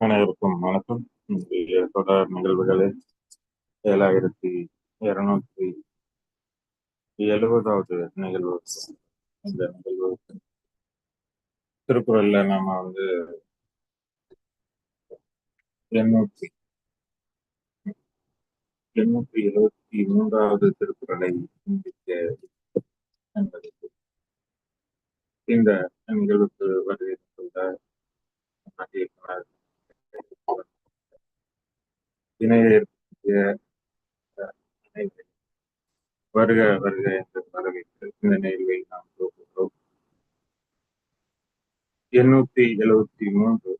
அனைவருக்கும் வணக்கம். இன்றைய தொடர் நிகழ்வுகளில் ஏழாயிரத்தி இருநூத்தி எழுபதாவது நிகழ்வு. இந்த நிகழ்வு திருக்குறள்ல நாம வந்து எண்ணூத்தி எண்ணூத்தி இருபத்தி மூன்றாவது திருக்குறளை சிந்திக்க என்பதற்கு இந்த நிகழ்வுக்கு வருகை தந்துள்ள இயக்குனர் இணைய வருக வருக என்று வரவேற்று இந்த நிகழ்வை நாம் துவங்குகிறோம் எண்ணூத்தி எழுபத்தி மூன்று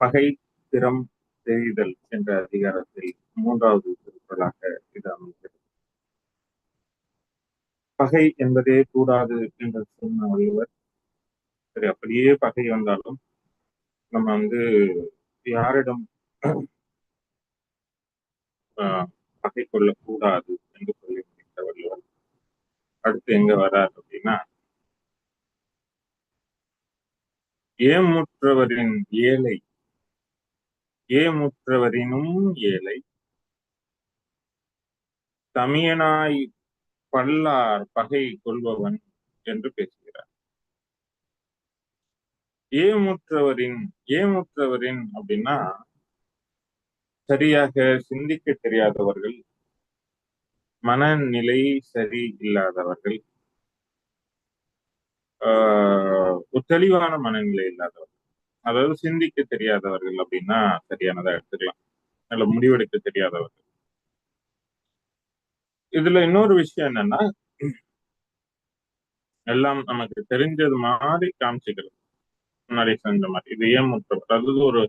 பகை திறம் தெரிதல் என்ற அதிகாரத்தில் மூன்றாவது திருக்குறளாக இது அமைகிறது. பகை என்பதே கூடாது என்று சொன்ன வள்ளுவர். சரி அப்படியே பகை வந்தாலும் நம்ம வந்து யாரிடம் ஆஹ், பகை கொள்ளக்கூடாது என்று சொல்லி முடித்த வள்ளுவர் அடுத்து எங்க வரார் அப்படின்னா ஏமுற்றவரின் ஏழை ஏமுற்றவரினும் ஏழை தமியனாய் பல்லார் பகை கொள்பவன் என்று பேசுகிறார். ஏமுற்றவரின் ஏமுற்றவரின் அப்படின்னா சரியாக சிந்திக்க தெரியாதவர்கள் மனநிலை சரி இல்லாதவர்கள் ஆஹ் ஒரு தெளிவான மனநிலை இல்லாதவர்கள். அதாவது சிந்திக்க தெரியாதவர்கள் அப்படின்னா சரியானதா எடுத்துக்கலாம். நல்ல முடிவெடுக்க தெரியாதவர்கள். இதுல இன்னொரு விஷயம் என்னன்னா எல்லாம் நமக்கு தெரிஞ்சது மாதிரி காமிச்சுக்கிறது. முன்னாடி செஞ்ச மாதிரி இது ஏமுற்றவர் அதாவது ஒரு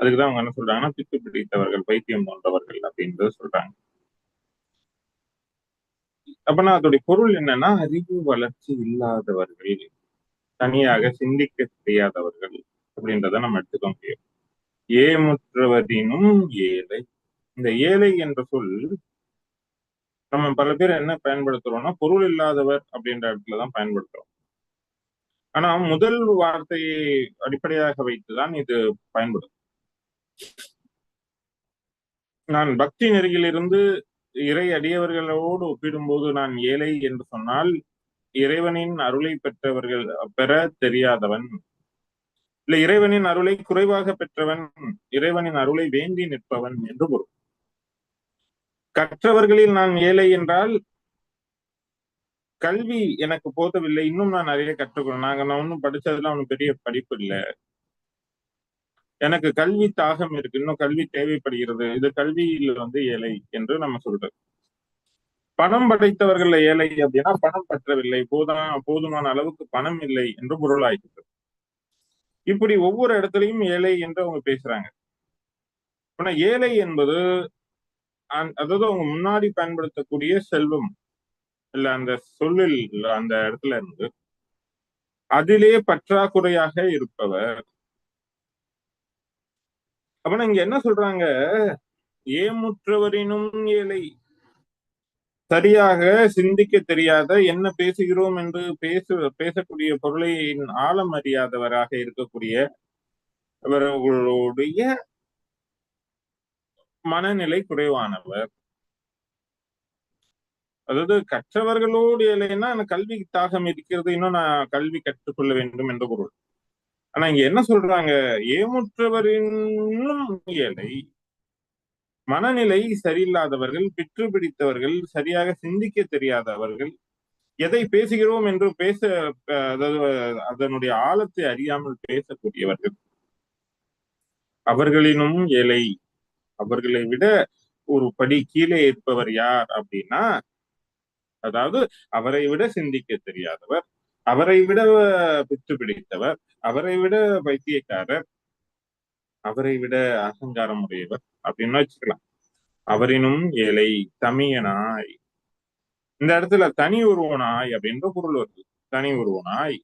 அதுக்குதான் அவங்க என்ன சொல்றாங்கன்னா பித்து பிடித்தவர்கள் பைத்தியம் போன்றவர்கள் அப்படின்றத சொல்றாங்க. அப்பனா அதோடைய பொருள் என்னன்னா அறிவு வளர்ச்சி இல்லாதவர்கள் தனியாக சிந்திக்க தெரியாதவர்கள் அப்படின்றத நம்ம எடுத்துக்க முடியும். ஏமுற்றவரினும் ஏழை. இந்த ஏழை என்ற சொல் நம்ம பல பேர் என்ன பயன்படுத்துறோம்னா பொருள் இல்லாதவர் அப்படின்ற இடத்துலதான் பயன்படுத்துறோம். ஆனா முதல் வார்த்தையை அடிப்படையாக வைத்துதான் இது பயன்படும். நான் பக்தி நெறியிலிருந்து இறை அடியவர்களோடு ஒப்பிடும்போது நான் ஏழை என்று சொன்னால் இறைவனின் அருளை பெற்றவர்கள் பெற தெரியாதவன். இல்ல இறைவனின் அருளை குறைவாக பெற்றவன் இறைவனின் அருளை வேண்டி நிற்பவன் என்று பொருள். கற்றவர்களில் நான் ஏழை என்றால் கல்வி எனக்கு போதவில்லை இன்னும் நான் நிறைய கற்றுக்கணும். நாங்க நான் ஒன்னும் படிச்சதுல ஒன்னும் பெரிய படிப்பு இல்லை. எனக்கு கல்வி தாகம் இருக்கு. இன்னும் கல்வி தேவைப்படுகிறது. இது கல்வியில் வந்து ஏழை என்று நம்ம சொல்றோம். பணம் படைத்தவர்கள் ஏழை அப்படின்னா பணம் பற்றவில்லை. போதா போதுமான அளவுக்கு பணம் இல்லை என்று பொருளாகிறது இப்படி ஒவ்வொரு இடத்துலையும் ஏழை என்று அவங்க பேசுறாங்க. ஆனா ஏழை என்பது அதாவது அவங்க முன்னாடி பயன்படுத்தக்கூடிய செல்வம். இல்ல அந்த சொல்லில் அந்த இடத்துல இருந்து அதிலே பற்றாக்குறையாக இருப்பவர். அப்ப இங்க என்ன சொல்றாங்க? ஏமுற்றவரினும் ஏழை சரியாக சிந்திக்க தெரியாத என்ன பேசுகிறோம் என்று பேசு பேசக்கூடிய பொருளை ஆழம் அறியாதவராக இருக்கக்கூடிய அவர்களுடைய மனநிலை குறைவானவர். அதாவது கற்றவர்களோடு இல்லைன்னா கல்வி தாகம் இருக்கிறது. இன்னும் நான் கல்வி கற்றுக்கொள்ள வேண்டும் என்ற பொருள். ஆனா இங்க என்ன சொல்றாங்க? ஏமுற்றவரினும் இயலை. மனநிலை சரியில்லாதவர்கள் பிற்று பிடித்தவர்கள் சரியாக சிந்திக்க தெரியாதவர்கள் எதை பேசுகிறோம் என்று பேச அதாவது அதனுடைய ஆழத்தை அறியாமல் பேசக்கூடியவர்கள். அவர்களினும் ஏழை அவர்களை விட ஒரு படி கீழே இருப்பவர் யார் அப்படின்னா அதாவது அவரை விட சிந்திக்க தெரியாதவர் அவரை விட பித்து பிடித்தவர் அவரை விட பைத்தியக்காரர் அவரை விட அகங்காரம் உடையவர் அப்படின்னு வச்சுக்கலாம். அவரினும் ஏழை தமியனாய். இந்த இடத்துல தனி உருவனாய் அப்படின்ற பொருள் வருது. தனி உருவனாய்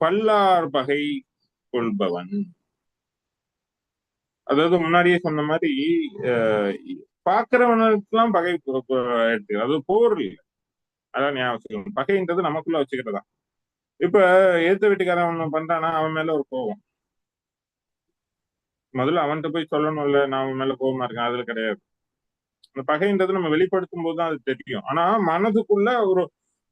பல்லார் பகை கொள்பவன். அதாவது முன்னாடியே சொன்ன மாதிரி பாக்குறவனுக்கெல்லாம் பகை எடுத்துக்கிறது அது போர் இல்லை. அதான் ஞாபகம் வச்சுக்கணும். பகைன்றது நமக்குள்ள வச்சுக்கிறதா இப்ப ஏத்த வீட்டுக்காரன் பண்றானா அவன் மேல ஒரு கோபம் முதல்ல அவன்கிட்ட போய் சொல்லணும்ல நான் அவன் மேல கோபமா இருக்கேன் அதுல கிடையாது. அந்த பகைன்றது நம்ம வெளிப்படுத்தும் போது தான் அது தெரியும். ஆனா மனதுக்குள்ள ஒரு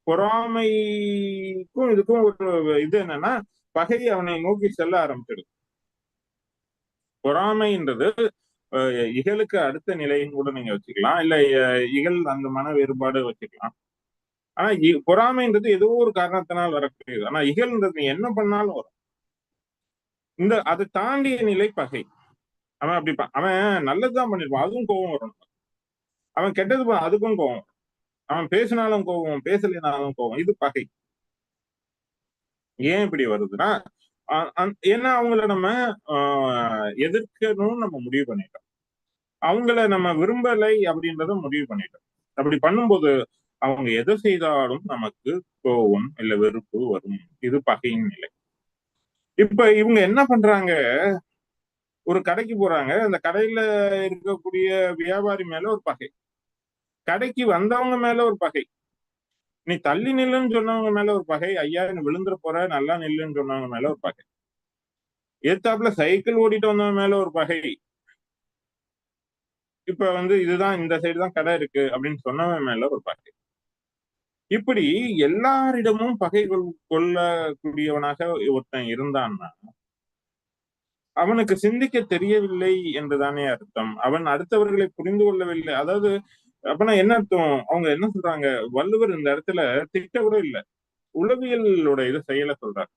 பொறாமைக்கும் இதுக்கும் ஒரு இது என்னன்னா பகை அவனை நோக்கி செல்ல ஆரம்பிச்சிடும். பொறாமைன்றது இகலுக்கு இகழுக்கு அடுத்த நிலையும் கூட நீங்க வச்சுக்கலாம். இல்ல இகல் அந்த மன வேறுபாடு வச்சுக்கலாம். ஆனா இ- பொறாமைன்றது ஏதோ ஒரு காரணத்தினால் வரக்கூடியது. ஆனா இகல்ன்றது நீ என்ன பண்ணாலும் வரும். இந்த அதை தாண்டிய நிலை பகை. அவன் அப்படி அவன் நல்லதுதான் பண்ணிருப்பான். அதுவும் கோபம் வரும். அவன் கெட்டது பண்ண அதுக்கும் கோபம் அவன் பேசினாலும் கோபம் பேசலினாலும் கோபம். இது பகை. ஏன் இப்படி வருதுன்னா ஏன்னா அவங்கள நம்ம ஆஹ், எதிர்க்கணும்னு நம்ம முடிவு பண்ணிட்டோம். அவங்கள நம்ம விரும்பலை அப்படின்றத முடிவு பண்ணிட்டோம். அப்படி பண்ணும்போது அவங்க எதை செய்தாலும் நமக்கு கோபம் இல்ல வெறுப்பு வரும். இது பகையின் நிலை. இப்ப இவங்க என்ன பண்றாங்க? ஒரு கடைக்கு போறாங்க. அந்த கடையில இருக்கக்கூடிய வியாபாரி மேல ஒரு பகை. கடைக்கு வந்தவங்க மேல ஒரு பகை. நீ தள்ளி நில்லுன்னு சொன்னவங்க மேல ஒரு பகை. ஐயா நீ விழுந்துற போற நல்லா நில்லுன்னு சொன்னவங்க மேல ஒரு பகை. எத்தாப்புல சைக்கிள் ஓடிட்டு வந்தவங்க மேல ஒரு பகை. இப்ப வந்து இதுதான் இந்த சைடு தான் கடை இருக்கு அப்படின்னு சொன்னவன் மேல ஒரு பகை. இப்படி எல்லாரிடமும் பகை கொள்- கொள்ளக்கூடியவனாக ஒருத்தன் இருந்தான்னா அவனுக்கு சிந்திக்க தெரியவில்லை என்றுதானே அர்த்தம். அவன் அடுத்தவர்களை புரிந்து கொள்ளவில்லை. அதாவது அப்பனா என்ன அர்த்தம்? அவங்க என்ன சொல்றாங்க? வள்ளுவர் இந்த இடத்துல திட்ட கூட இல்ல. உளவியலோட இதை செயல சொல்றாரு.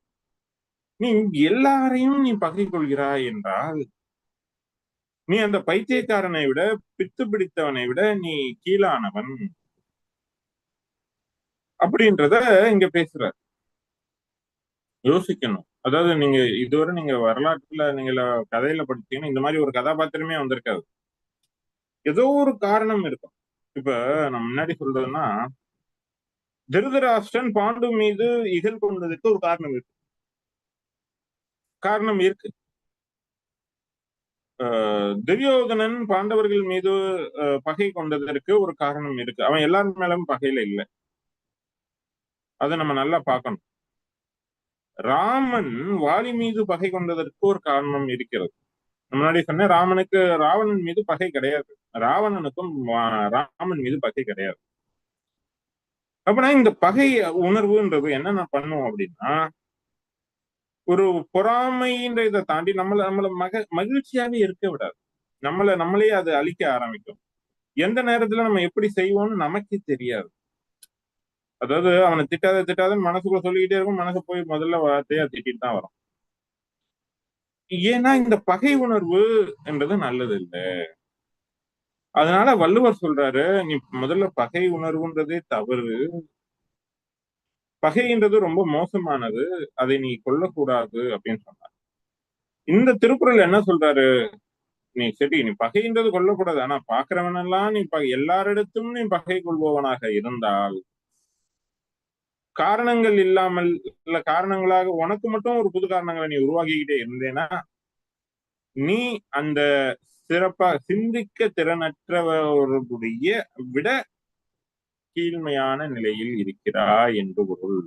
நீ எல்லாரையும் நீ பகை கொள்கிறாய் என்றால் நீ அந்த பைத்தியக்காரனை விட பித்து பிடித்தவனை விட நீ கீழானவன். அப்படின்றத இங்க பேசுற யோசிக்கணும். அதாவது நீங்க இதுவரை நீங்க வரலாற்றுல நீங்க கதையில படிச்சீங்கன்னா இந்த மாதிரி ஒரு கதாபாத்திரமே வந்திருக்காது. ஏதோ ஒரு காரணம் இருக்கும். இப்ப நான் முன்னாடி சொல்றதுன்னா திருதராஷ்டன் பாண்டு மீது இகழ் கொண்டதுக்கு ஒரு காரணம் இருக்கு. காரணம் இருக்கு. ஆஹ் துரியோதனன் பாண்டவர்கள் மீது ஆஹ் பகை கொண்டதற்கு ஒரு காரணம் இருக்கு. அவன் எல்லாரும் மேலும் பகையில இல்ல. அதை நம்ம நல்லா பார்க்கணும். ராமன் வாலி மீது பகை கொண்டதற்கு ஒரு காரணம் இருக்கிறது. முன்னாடி சொன்ன ராமனுக்கு ராவணன் மீது பகை கிடையாது. ராவணனுக்கும் ராமன் மீது பகை கிடையாது. அப்பனா இந்த பகை உணர்வுன்றது என்னென்ன பண்ணும் அப்படின்னா ஒரு பொறாமைன்ற இதை தாண்டி நம்மள நம்மள மக மகிழ்ச்சியாவே இருக்க விடாது. நம்மள நம்மளே அது அழிக்க ஆரம்பிக்கும். எந்த நேரத்துல நம்ம எப்படி செய்வோம்னு நமக்கே தெரியாது. அதாவது அவனை திட்டாத திட்டாதன்னு மனசுக்குள்ள சொல்லிக்கிட்டே இருக்கும். மனசு போய் முதல்ல வார்த்தையா திட்டிட்டு தான் வரும். ஏன்னா இந்த பகை உணர்வு என்றது நல்லது இல்ல அதனால வள்ளுவர் சொல்றாரு நீ முதல்ல பகை உணர்வுன்றதே தவறு. பகைன்றது ரொம்ப மோசமானது. அதை நீ கொல்லக்கூடாது அப்படின்னு சொன்னார். இந்த திருக்குறள் என்ன சொல்றாரு? நீ சரி நீ பகைன்றது கொல்லக்கூடாது. ஆனா பாக்குறவனெல்லாம் நீ ப- எல்லாரிடத்தும் நீ பகை கொள்பவனாக இருந்தால் காரணங்கள் இல்லாமல் இல்ல காரணங்களாக உனக்கு மட்டும் ஒரு புது காரணங்களை நீ உருவாக்கிக்கிட்டே இருந்தேன்னா நீ அந்த சிறப்பா சிந்திக்க திறனற்றவர்களுடைய விட கீழ்மையான நிலையில் இருக்கிறாய் என்று பொருள்.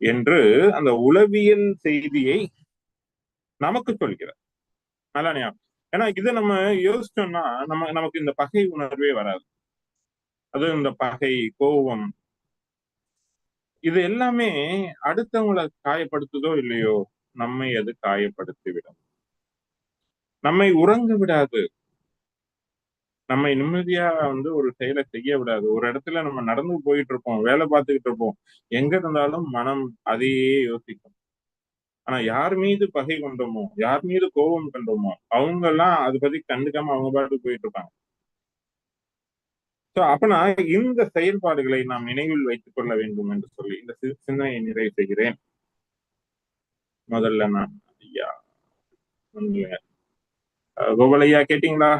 என்று அந்த உளவியல் செய்தியை நமக்கு சொல்கிறார். நல்லா ஞாபகம் ஏன்னா இதை நம்ம யோசிச்சோம்னா நம்ம நமக்கு இந்த பகை உணர்வே வராது. அது இந்த பகை கோபம். இது எல்லாமே அடுத்தவங்களை காயப்படுத்துதோ இல்லையோ நம்மை அது காயப்படுத்தி விடும் நம்மை உறங்க விடாது. நம்மை நிம்மதியா வந்து ஒரு செயலை செய்ய விடாது. ஒரு இடத்துல நம்ம நடந்து போயிட்டு இருப்போம் வேலை பார்த்துக்கிட்டு இருப்போம் எங்க இருந்தாலும் மனம் அதையே யோசிக்கும். ஆனா யார் மீது பகை கொண்டோமோ யார் மீது கோபம் கண்டோமோ அவங்க எல்லாம் அதை பத்தி கண்டுக்காம அவங்க பாட்டுக்கு போயிட்டு இருப்பாங்க சோ அப்பனா இந்த செயல்பாடுகளை நாம் நினைவில் வைத்துக் கொள்ள வேண்டும் என்று சொல்லி இந்த சிந்தனையை நிறைவு செய்கிறேன். முதல்ல நான் ஐயா ஒண்ணுங்க. அஹ் கோபால் ஐயா கேட்டீங்களா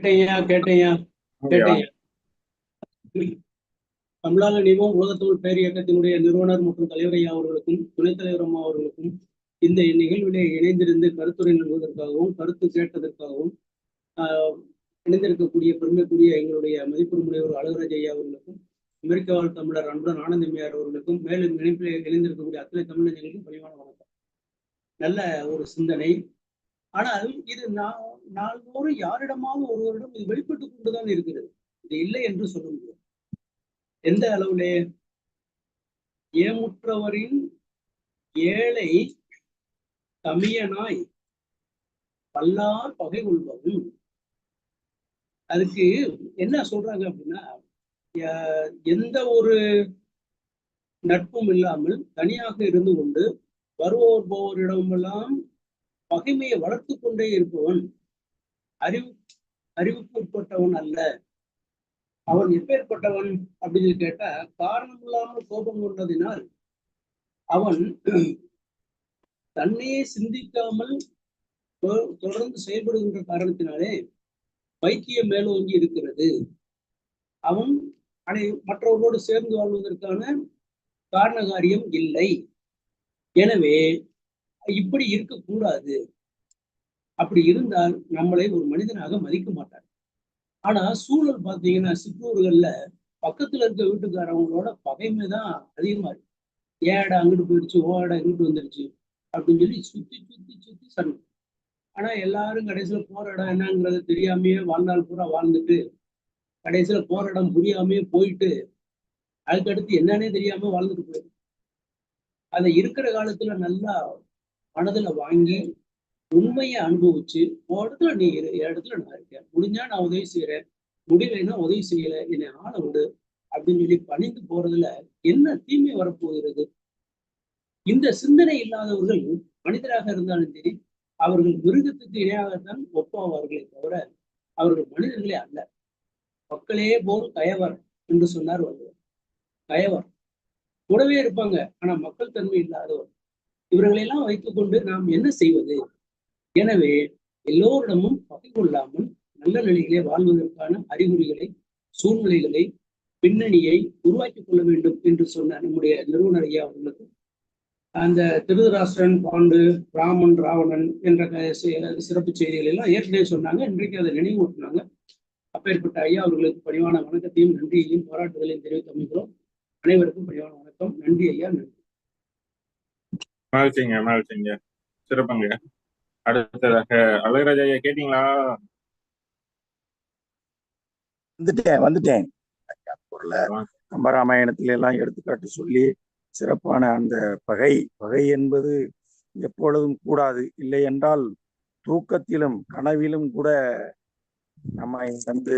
கேட்டையா கேட்டையா கேட்டையா தமிழால நிபம் பேரியக்கத்தினுடைய நிறுவனர் மற்றும் தலைவர் ஐயா அவர்களுக்கும் துணைத் தலைவர் அம்மா அவர்களுக்கும் இந்த நிகழ்விலே இணைந்திருந்து கருத்துரை நல்வதற்காகவும் கருத்து கேட்டதற்காகவும் ஆஹ், இணைந்திருக்கக்கூடிய பெருமைக்குரிய எங்களுடைய மதிப்பு முனைவர் அழகராஜ் ஐயா அவர்களுக்கும் அமெரிக்க வாழ் தமிழர் அன்புடன் ஆனந்தமையார் அவர்களுக்கும் மேலும் இணைப்பில் இணைந்திருக்கக்கூடிய அத்தனை தமிழர்களுக்கும் பணிவான வணக்கம். நல்ல ஒரு சிந்தனை ஆனால் இது நா- நாள்தோறும் யாரிடமாவது ஒருவரிடம் இது வெளிப்பட்டு கொண்டுதான் இருக்கிறது. இது இல்லை என்று சொல்ல முடியும் எந்த அளவிலே? ஏமுற்றவரின் ஏழை தமியனாய் பல்லார் பகை கொள்பவும் அதுக்கு என்ன சொல்றாங்க அப்படின்னா எந்த ஒரு நட்பும் இல்லாமல் தனியாக இருந்து கொண்டு வருவோர் போவோரிடமெல்லாம் பகைமையை வளர்த்து கொண்டே இருப்பவன் அறிவு அறிவுக்கு உட்பட்டவன் அல்ல. அவன் எப்பேற்பட்டவன் அப்படின்னு கேட்டா காரணம் இல்லாமல் கோபம் கொண்டதினால் அவன் தன்னையே சிந்திக்காமல் தொ- தொடர்ந்து செயல்படுகின்ற காரணத்தினாலே வைத்தியம் மேலோங்கி இருக்கிறது. அவன் அனை மற்றவர்களோடு சேர்ந்து வாழ்வதற்கான காரண காரியம் இல்லை. எனவே இப்படி இருக்கக்கூடாது. அப்படி இருந்தால் நம்மளை ஒரு மனிதனாக மதிக்க மாட்டார். ஆனா சூழல் பார்த்தீங்கன்னா சிற்றூர்கள்ல பக்கத்துல இருக்க வீட்டுக்காரவங்களோட பகைமை தான் அதிகமா இருக்கு. ஏடா அங்கிட்டு போயிடுச்சு ஓ இங்கிட்டு வந்துடுச்சு அப்படின்னு சொல்லி சுத்தி சுத்தி சுத்தி சண்டை. ஆனா எல்லாரும் கடைசியில போற இடம் என்னங்கிறது தெரியாமயே வாழ்நாள் பூரா வாழ்ந்துட்டு கடைசியில போற இடம் புரியாமயே போயிட்டு அதுக்கடுத்து என்னன்னே தெரியாம வாழ்ந்துட்டு போயிடும் அதை இருக்கிற காலத்துல நல்லா மனதுல வாங்கி உண்மையை அனுபவிச்சு உன் இடத்துல நீ இரு என் இடத்துல நான் இருக்கேன். முடிஞ்சா நான் உதவி செய்யறேன் முடியலைன்னா உதவி செய்யல. என்னை ஆள விடு அப்படின்னு சொல்லி பணிந்து போறதுல என்ன தீமை வரப்போகிறது? இந்த சிந்தனை இல்லாதவர்கள் மனிதராக இருந்தாலும் சரி அவர்கள் மிருகத்துக்கு இணையாகத்தான் ஒப்பாவார்களே தவிர அவர்கள் மனிதர்களே அல்ல. மக்களே போல் கயவர் என்று சொன்னார் வள்ளுவர். கயவர். கூடவே இருப்பாங்க ஆனா மக்கள் தன்மை இல்லாதவர். இவர்களெல்லாம் வைத்துக்கொண்டு நாம் என்ன செய்வது? எனவே எல்லோரிடமும் பகை கொள்ளாமல் நல்ல நிலையிலே வாழ்வதற்கான அறிகுறிகளை சூழ்நிலைகளை பின்னணியை உருவாக்கி கொள்ள வேண்டும் என்று சொன்ன நம்முடைய நிறுவனர் ஐயா அவர்களுக்கு. அந்த திருதராஷ்டிரன் பாண்டு ராமன் ராவணன் என்ற சிறப்பு செய்திகள் எல்லாம் ஏற்கனவே சொன்னாங்க. இன்றைக்கு அதை நினைவூட்டினாங்க. அப்பேற்பட்ட ஐயா அவர்களுக்கு பணிவான வணக்கத்தையும் நன்றியையும் பாராட்டுதலையும் தெரிவித்து அமைக்கிறோம். அனைவருக்கும் பணிவான வணக்கம். நன்றி ஐயா நன்றி. மகிழ்ச்சிங்க மகிழ்ச்சிங்க. சிறப்புங்க. அடுத்ததாக அழகராஜா ஐயா கேட்டீங்களா? வந்துட்டேன் வந்துட்டேன். பொருளை கம்பராமாயணத்தில எல்லாம் எடுத்துக்காட்டு சொல்லி சிறப்பான அந்த பகை பகை என்பது எப்பொழுதும் கூடாது. இல்லை என்றால் தூக்கத்திலும் கனவிலும் கூட நம்மை வந்து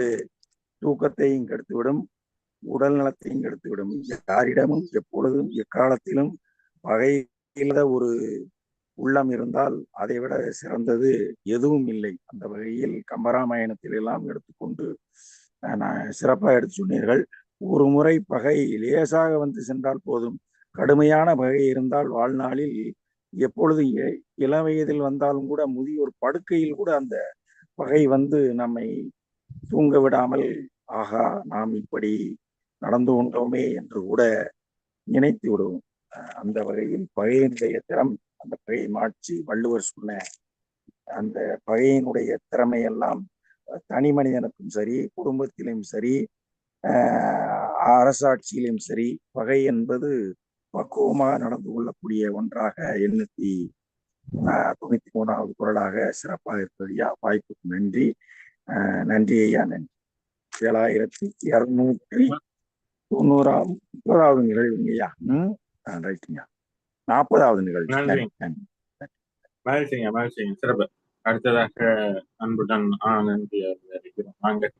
தூக்கத்தையும் கெடுத்துவிடும் உடல் நலத்தையும் கெடுத்துவிடும். யாரிடமும் எப்பொழுதும் எக்காலத்திலும் பகை இல்லாத ஒரு உள்ளம் இருந்தால் அதை விட சிறந்தது எதுவும் இல்லை. அந்த வகையில் கம்பராமாயணத்தில் எல்லாம் எடுத்துக்கொண்டு நான் சிறப்பாக எடுத்து சொன்னீர்கள். ஒரு முறை பகை லேசாக வந்து சென்றால் போதும். கடுமையான பகை இருந்தால் வாழ்நாளில் எப்பொழுது இ- இளம் வயதில் வந்தாலும் கூட முதியோர் படுக்கையில் கூட அந்த பகை வந்து நம்மை தூங்க விடாமல் ஆகா நாம் இப்படி நடந்து கொண்டோமே என்று கூட நினைத்து விடுவோம். அந்த வகையில் பகையினுடைய திறம் அந்த பகை மாட்சி வள்ளுவர் சொன்ன அந்த பகையினுடைய திறமையெல்லாம் தனி மனிதனுக்கும் சரி குடும்பத்திலும் சரி அரசாட்சியிலும் சரி பகை என்பது பக்குவமாக நடந்து கொள்ளக்கூடிய ஒன்றாக எண்ணூத்தி ஆஹ் தொண்ணூத்தி மூணாவது குரலாக சிறப்பாக இருப்பது ஐயா வாய்ப்புக்கு நன்றி. ஆஹ் நன்றி ஐயா நன்றி. ஏழாயிரத்தி இருநூற்றி தொண்ணூறாவது முப்பதாவது நிகழ்வுங்க ஐயா. ம்? ரைட்டுங்க. நாற்பதாவது மகிழ்ச்சிங்க. மகிழ்ச்சிங்க சிறப்பு. அடுத்ததாக அன்புடன் ஆனந்தி வாங்க.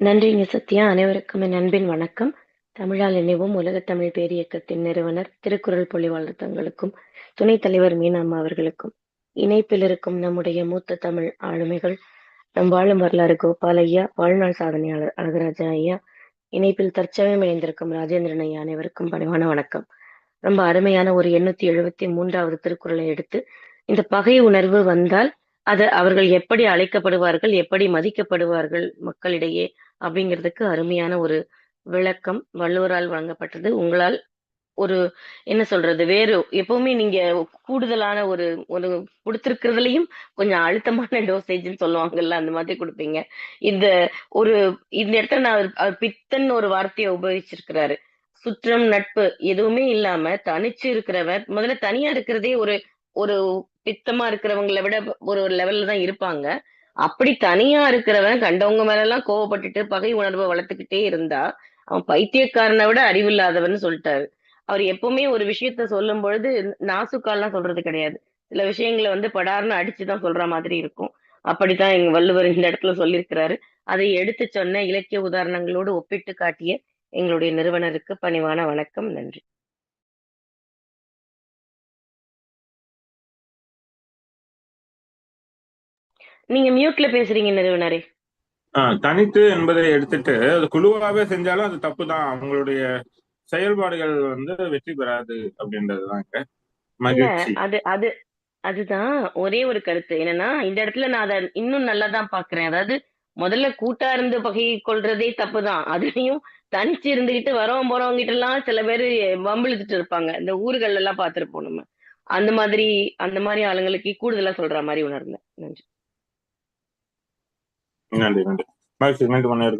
நன்றிங்க சத்யா. அனைவருக்கும் என் அன்பின் வணக்கம். தமிழால் நினைவும் உலகத் தமிழ் பேரியக்கத்தின் நிறுவனர் திருக்குறள் பொழிவாளர் தங்களுக்கும் துணைத் தலைவர் மீனாம்மா அவர்களுக்கும் இணைப்பில் இருக்கும் நம்முடைய மூத்த தமிழ் ஆளுமைகள் நம் வாழும் வரலாறு கோபால் ஐயா வாழ்நாள் சாதனையாளர் அழகராஜா ஐயா இணைப்பில் தற்சமயம் இணைந்திருக்கும் ராஜேந்திரன் ஐயா அனைவருக்கும் பணிவான வணக்கம். ரொம்ப அருமையான ஒரு எண்ணூத்தி எழுபத்தி மூன்றாவது திருக்குறளை எடுத்து இந்த பகை உணர்வு வந்தால் அது அவர்கள் எப்படி அழைக்கப்படுவார்கள் எப்படி மதிக்கப்படுவார்கள் மக்களிடையே அப்படிங்கிறதுக்கு அருமையான ஒரு விளக்கம் வள்ளுவரால் வழங்கப்பட்டது. உங்களால் ஒரு என்ன சொல்றது வேறு எப்பவுமே நீங்க கூடுதலான ஒரு ஒரு கொடுத்துருக்கிறதுலயும் கொஞ்சம் அழுத்தமான டோசேஜ்னு சொல்லுவாங்கல்ல அந்த மாதிரி கொடுப்பீங்க. இந்த ஒரு இந்த இடத்துல நான் அவர் அவர் பித்தன் ஒரு வார்த்தையை உபயோகிச்சிருக்கிறாரு. சுற்றம் நட்பு எதுவுமே இல்லாம தனிச்சு இருக்கிறவன் முதல்ல தனியா இருக்கிறதே ஒரு ஒரு பித்தமா இருக்கிறவங்களை விட ஒரு லெவல்ல தான் இருப்பாங்க. அப்படி தனியா இருக்கிறவன் கண்டவங்க மேல எல்லாம் கோவப்பட்டுட்டு பகை உணர்வை வளர்த்துக்கிட்டே இருந்தா அவன் பைத்தியக்காரனை விட அறிவில்லாதவன்னு சொல்லிட்டாரு. அவர் எப்பவுமே ஒரு விஷயத்த சொல்லும் பொழுது நாசுக்கால்லாம் சொல்றது கிடையாது. சில விஷயங்களை வந்து படார்னு அடிச்சுதான் சொல்ற மாதிரி இருக்கும். அப்படித்தான் எங்க வள்ளுவர் இந்த இடத்துல சொல்லியிருக்கிறாரு. அதை எடுத்து சொன்ன இலக்கிய உதாரணங்களோடு ஒப்பிட்டு காட்டிய எங்களுடைய நிறுவனருக்கு பணிவான வணக்கம் நன்றி. நீங்க மியூட்ல பேசுறீங்க நிறுவனரே. தனித்து என்பதை எடுத்துட்டு அது குழுவாவே செஞ்சாலும் அது தப்பு தான் அவங்களுடைய செயல்பாடுகள் வந்து வெற்றி பெறாது அப்படின்றதுதாங்க மகிழ்ச்சி. அது அது அதுதான் ஒரே ஒரு கருத்து. என்னன்னா இந்த இடத்துல நான் அதை இன்னும் நல்லா தான் பாக்குறேன் அதாவது முதல்ல கூட்டா இருந்து பகையை கொள்றதே தப்புதான். அதுலயும் தனிச்சு இருந்துகிட்டு வரவங்க போறவங்க கிட்ட எல்லாம் சில பேர் வம்பிழுத்துட்டு இருப்பாங்க. இந்த ஊர்கள்ல எல்லாம் பார்த்திருப்போம் நம்ம. அந்த மாதிரி அந்த மாதிரி ஆளுங்களுக்கு கூடுதலா சொல்ற மாதிரி உணர்ந்தேன். நன்றி. நன்றி நன்றி. மகிழ்ச்சி. நன்றி.